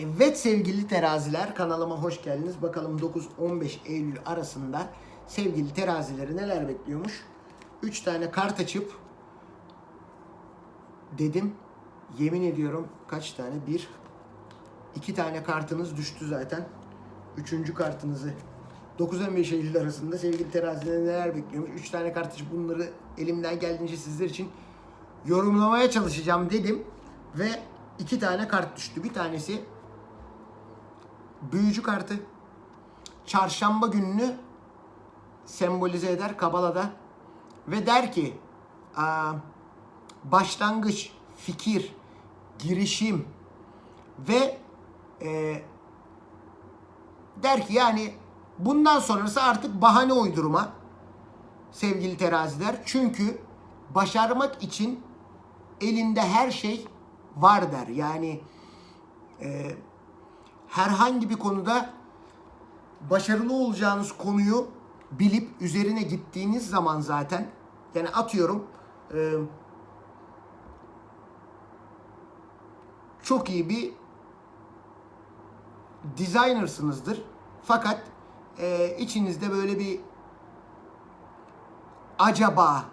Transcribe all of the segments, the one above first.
Evet sevgili teraziler kanalıma hoş geldiniz. Bakalım 9-15 Eylül arasında sevgili terazileri neler bekliyormuş. 3 tane kart açıp dedim yemin ediyorum kaç tane? Bir, iki tane kartınız düştü zaten. Üçüncü kartınızı 9-15 Eylül arasında sevgili teraziler neler bekliyormuş. 3 tane kart açıp bunları elimden geldiğince sizler için yorumlamaya çalışacağım dedim. Ve iki tane kart düştü. Bir tanesi büyücü kartı. Çarşamba gününü sembolize eder Kabala'da. Ve der ki başlangıç, fikir, girişim ve e, der ki yani bundan sonrası artık bahane uydurma sevgili teraziler. Çünkü başarmak için elinde her şey var der. Yani e, herhangi bir konuda başarılı olacağınız konuyu bilip üzerine gittiğiniz zaman zaten yani atıyorum e, çok iyi bir designersınızdır. Fakat e, içinizde böyle bir acaba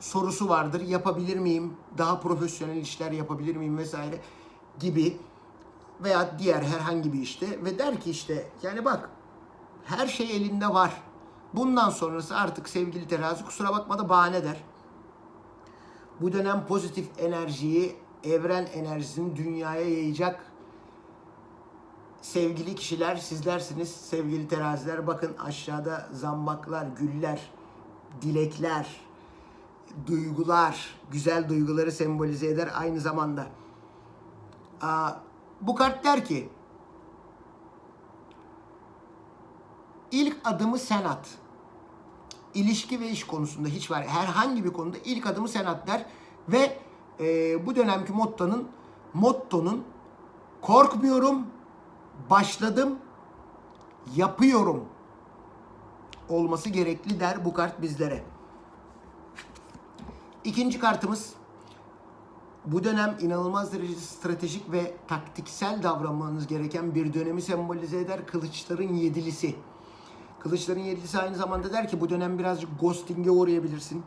sorusu vardır. Yapabilir miyim? Daha profesyonel işler yapabilir miyim vesaire gibi veya diğer herhangi bir işte ve der ki işte yani bak her şey elinde var. Bundan sonrası artık sevgili terazi kusura bakma da bahane der. Bu dönem pozitif enerjiyi, evren enerjisini dünyaya yayacak sevgili kişiler sizlersiniz. Sevgili teraziler bakın aşağıda zambaklar, güller, dilekler, duygular, güzel duyguları sembolize eder aynı zamanda. Aa, bu kart der ki ilk adımı sen at. İlişki ve iş konusunda hiç var. Herhangi bir konuda ilk adımı sen at der. Ve e, bu dönemki mottonun mottonun korkmuyorum, başladım, yapıyorum olması gerekli der bu kart bizlere. İkinci kartımız bu dönem inanılmaz derecede stratejik ve taktiksel davranmanız gereken bir dönemi sembolize eder. Kılıçların yedilisi. Kılıçların yedilisi aynı zamanda der ki bu dönem birazcık ghosting'e uğrayabilirsin.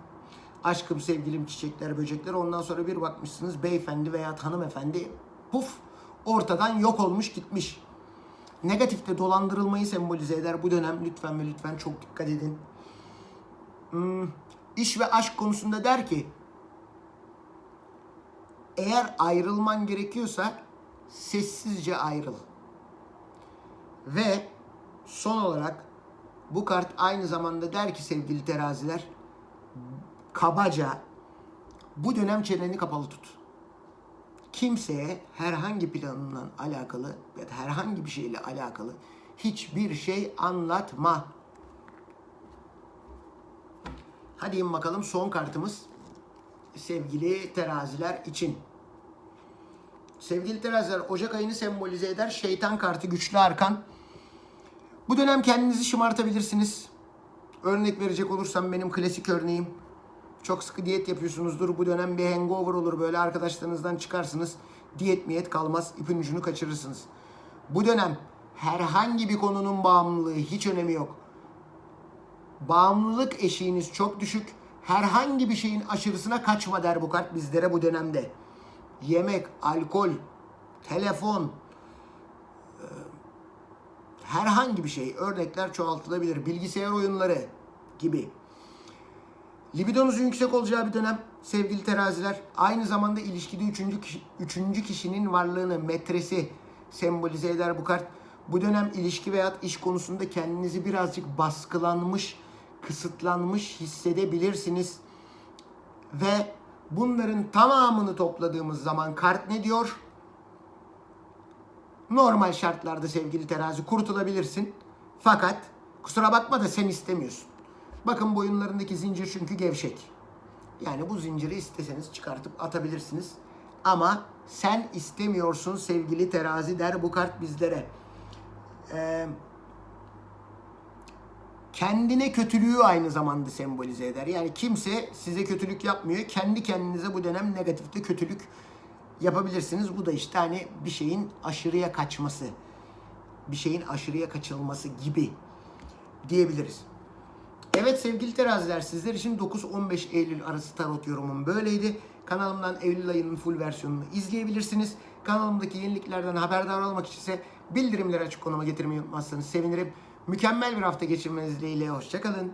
Aşkım, sevgilim, çiçekler, böcekler. Ondan sonra bir bakmışsınız beyefendi veya hanımefendi puf ortadan yok olmuş gitmiş. Negatifte dolandırılmayı sembolize eder bu dönem. Lütfen ve lütfen çok dikkat edin. Hmm, iş ve aşk konusunda der ki eğer ayrılman gerekiyorsa sessizce ayrıl. Ve son olarak bu kart aynı zamanda der ki sevgili teraziler kabaca bu dönem çeneni kapalı tut. Kimseye herhangi planından alakalı ya da herhangi bir şeyle alakalı hiçbir şey anlatma. Hadi in bakalım son kartımız sevgili teraziler için. Sevgili teraziler Ocak ayını sembolize eder. Şeytan kartı güçlü arkan. Bu dönem kendinizi şımartabilirsiniz. Örnek verecek olursam benim klasik örneğim. Çok sıkı diyet yapıyorsunuzdur. Bu dönem bir hangover olur. Böyle arkadaşlarınızdan çıkarsınız. Diyet miyet kalmaz. ipin ucunu kaçırırsınız. Bu dönem herhangi bir konunun bağımlılığı hiç önemi yok. Bağımlılık eşiğiniz çok düşük. Herhangi bir şeyin aşırısına kaçma der bu kart bizlere bu dönemde. Yemek, alkol, telefon, e, herhangi bir şey. Örnekler çoğaltılabilir. Bilgisayar oyunları gibi. Libidonuzun yüksek olacağı bir dönem sevgili teraziler. Aynı zamanda ilişkide üçüncü, kişi, üçüncü kişinin varlığını, metresi sembolize eder bu kart. Bu dönem ilişki veya iş konusunda kendinizi birazcık baskılanmış, kısıtlanmış hissedebilirsiniz. Ve bunların tamamını topladığımız zaman kart ne diyor? Normal şartlarda sevgili terazi kurtulabilirsin. Fakat kusura bakma da sen istemiyorsun. Bakın boyunlarındaki zincir çünkü gevşek. Yani bu zinciri isteseniz çıkartıp atabilirsiniz. Ama sen istemiyorsun sevgili terazi der bu kart bizlere. Ee, kendine kötülüğü aynı zamanda sembolize eder. Yani kimse size kötülük yapmıyor. Kendi kendinize bu dönem negatifte kötülük yapabilirsiniz. Bu da işte hani bir şeyin aşırıya kaçması, bir şeyin aşırıya kaçılması gibi diyebiliriz. Evet sevgili teraziler sizler için 9-15 Eylül arası tarot yorumum böyleydi. Kanalımdan Eylül ayının full versiyonunu izleyebilirsiniz. Kanalımdaki yeniliklerden haberdar olmak için ise bildirimleri açık konuma getirmeyi unutmazsanız sevinirim. Mükemmel bir hafta geçirmeniz dileğiyle. Hoşçakalın.